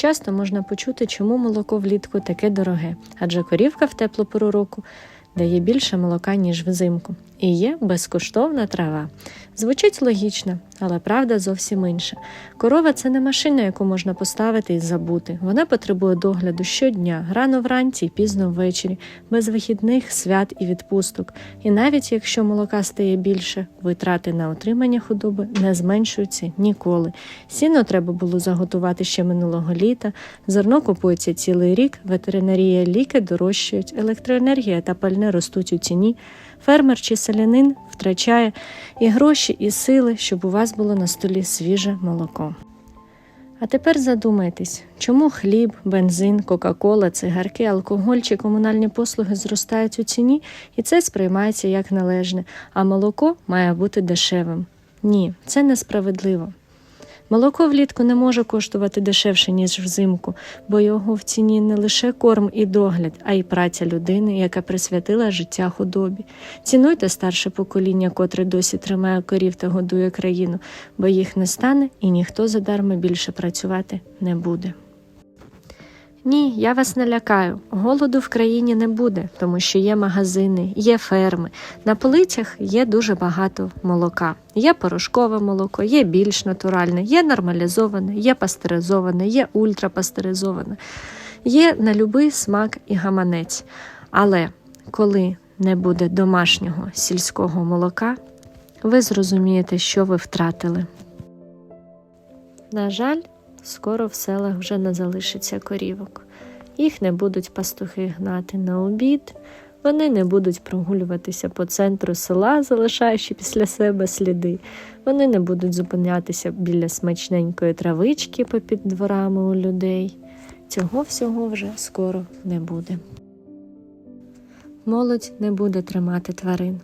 Часто можна почути, чому молоко влітку таке дороге, адже корівка в теплу пору року дає більше молока, ніж взимку, і є безкоштовна трава. Звучить логічно, але правда зовсім інша. Корова це не машина, яку можна поставити і забути. Вона потребує догляду щодня, рано вранці і пізно ввечері, без вихідних, свят і відпусток. І навіть якщо молока стає більше, витрати на утримання худоби не зменшуються ніколи. Сіно треба було заготувати ще минулого літа, зерно купується цілий рік, ветеринарія ліки дорожчають, електроенергія та пальне ростуть у ціні. Фермер чи селянин втрачає і гроші, і сили, щоб у вас було на столі свіже молоко. А тепер задумайтесь, чому хліб, бензин, кока-кола, цигарки, алкоголь чи комунальні послуги зростають у ціні, і це сприймається як належне, а молоко має бути дешевим. Ні, це несправедливо. Молоко влітку не може коштувати дешевше, ніж взимку, бо його в ціні не лише корм і догляд, а й праця людини, яка присвятила життя худобі. Цінуйте старше покоління, котре досі тримає корів та годує країну, бо їх не стане і ніхто задарма більше працювати не буде. Ні, я вас не лякаю. Голоду в країні не буде, тому що є магазини, є ферми. На полицях є дуже багато молока. Є порошкове молоко, є більш натуральне, є нормалізоване, є пастеризоване, є ультрапастеризоване, є на любий смак і гаманець. Але коли не буде домашнього сільського молока, ви зрозумієте, що ви втратили. На жаль, скоро в селах вже не залишиться корівок. Їх не будуть пастухи гнати на обід, вони не будуть прогулюватися по центру села, залишаючи після себе сліди. Вони не будуть зупинятися біля смачненької травички попід дворами у людей. Цього всього вже скоро не буде. Молодь не буде тримати тварин.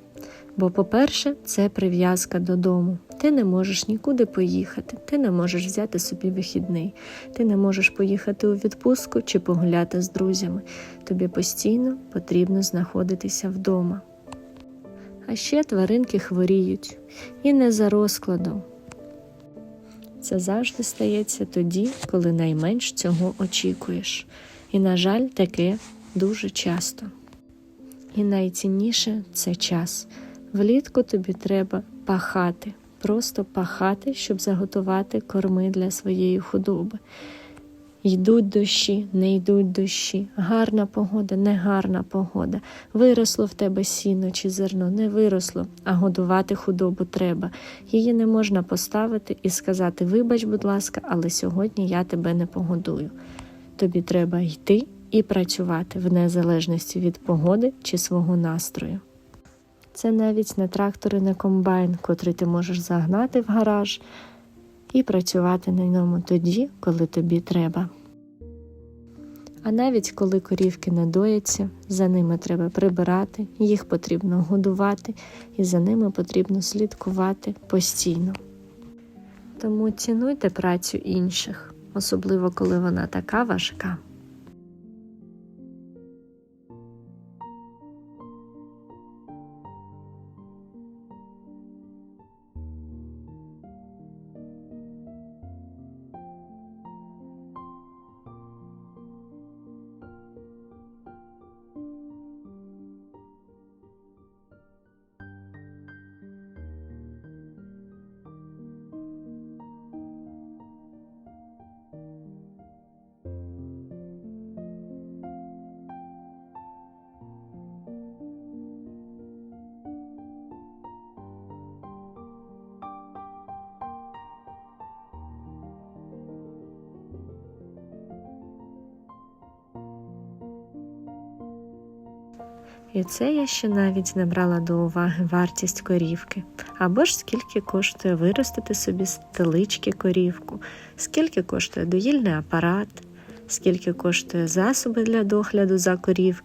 Бо, по-перше, це прив'язка додому. Ти не можеш нікуди поїхати, ти не можеш взяти собі вихідний, ти не можеш поїхати у відпустку чи погуляти з друзями. Тобі постійно потрібно знаходитися вдома. А ще тваринки хворіють і не за розкладом. Це завжди стається тоді, коли найменш цього очікуєш. І, на жаль, таке дуже часто. І найцінніше це час. Влітку тобі треба пахати, просто пахати, щоб заготувати корми для своєї худоби. Йдуть дощі, не йдуть дощі, гарна погода, не гарна погода. Виросло в тебе сіно чи зерно, не виросло, а годувати худобу треба. Її не можна поставити і сказати: Вибач, будь ласка, але сьогодні я тебе не погодую. Тобі треба йти і працювати в незалежності від погоди чи свого настрою. Це навіть не трактор і не комбайн, котрий ти можеш загнати в гараж і працювати на ньому тоді, коли тобі треба. А навіть коли корівки не дояться, за ними треба прибирати, їх потрібно годувати, і за ними потрібно слідкувати постійно. Тому цінуйте працю інших, особливо коли вона така важка. І це я ще навіть не брала до уваги вартість корівки, або ж скільки коштує виростити собі стелички корівку, скільки коштує доїльний апарат, скільки коштує засоби для догляду за корівками.